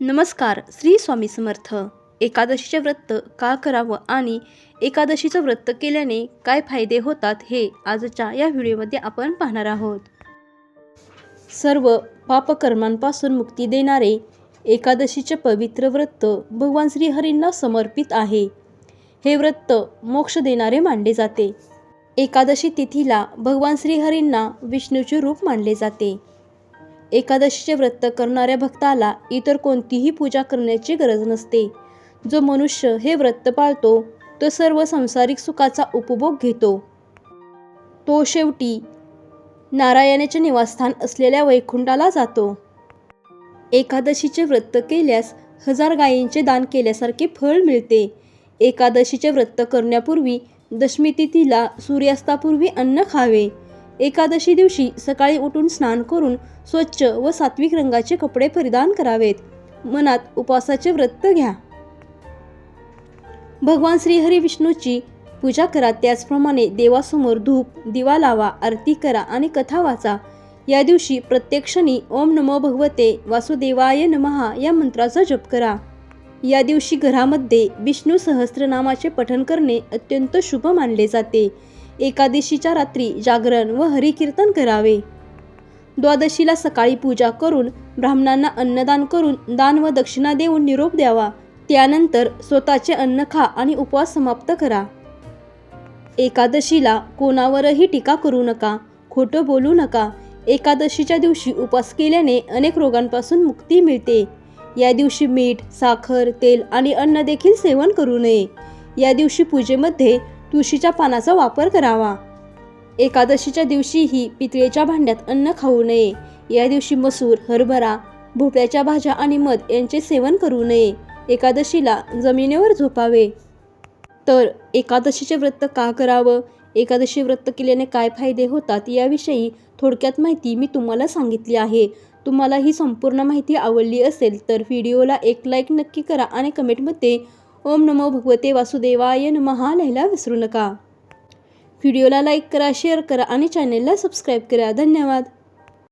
नमस्कार श्री स्वामी समर्थ. एकादशीचे व्रत का करावं आणि एकादशीचं व्रत केल्याने काय फायदे होतात हे आजच्या या व्हिडिओमध्ये आपण पाहणार आहोत. सर्व पापकर्मांपासून मुक्ती देणारे एकादशीचे पवित्र व्रत भगवान श्रीहरींना समर्पित आहे. हे व्रत मोक्ष देणारे मानले जाते. एकादशी तिथीला भगवान श्रीहरींना विष्णूचे रूप मानले जाते. एकादशीचे व्रत करणाऱ्या भक्ताला इतर कोणतीही पूजा करण्याची गरज नसते. जो मनुष्य हे व्रत पाळतो तो सर्व संसारिक सुखाचा उपभोग घेतो. तो शेवटी नारायणाचे निवासस्थान असलेल्या वैकुंठाला जातो. एकादशीचे व्रत केल्यास हजार गायींचे दान केल्यासारखे फळ मिळते. एकादशीचे व्रत करण्यापूर्वी दशमी तिथीला सूर्यास्तापूर्वी अन्न खावे. एकादशी दिवशी सकाळी उठून स्नान करून स्वच्छ व सात्विक रंगाचे कपडे परिधान करावेत. मनात उपवासाचे व्रत घ्या. भगवान श्रीहरी विष्णूची पूजा करा. त्याचप्रमाणे देवासमोर धूप दिवा लावा आरती करा आणि कथा वाचा. या दिवशी प्रत्येक क्षणी ओम नमो भगवते वासुदेवाय नमहा या मंत्राचा जप करा. या दिवशी घरामध्ये विष्णू सहस्त्रनामाचे पठण करणे अत्यंत शुभ मानले जाते. एकादशीच्या रात्री जागरण व हरिकीर्तन करावे. द्वादशीला सकाळी पूजा करून ब्राह्मणांना अन्नदान करून दान व दक्षिणा देऊन निरोप द्यावा. त्यानंतर स्वतःचे अन्न खा आणि उपवास समाप्त करा. एकादशीला कोणावरही टीका करू नका खोटं बोलू नका. एकादशीच्या दिवशी उपवास केल्याने अनेक रोगांपासून मुक्ती मिळते. या दिवशी मीठ साखर तेल आणि अन्न देखील सेवन करू नये. या दिवशी पूजेमध्ये तुळशीच्या पानाचा वापर करावा. एकादशीच्या दिवशीही पितळेच्या भांड्यात अन्न खाऊ नये. या दिवशी मसूर हरभरा भोपळ्याच्या भाज्या आणि मध यांचे सेवन करू नये. एकादशीला जमिनीवर झोपावे. तर एकादशीचे व्रत का करावं? एकादशी व्रत केल्याने काय फायदे होतात याविषयी थोडक्यात माहिती मी तुम्हाला सांगितली आहे. तुम्हाला ही संपूर्ण माहिती आवडली असेल तर व्हिडिओला एक लाईक नक्की करा आणि कमेंटमध्ये ओम नमो भगवते वासुदेवाय नमहा लिहायला विसरू नका. व्हिडिओला लाईक करा शेअर करा आणि चॅनेलला सबस्क्राईब करा. धन्यवाद.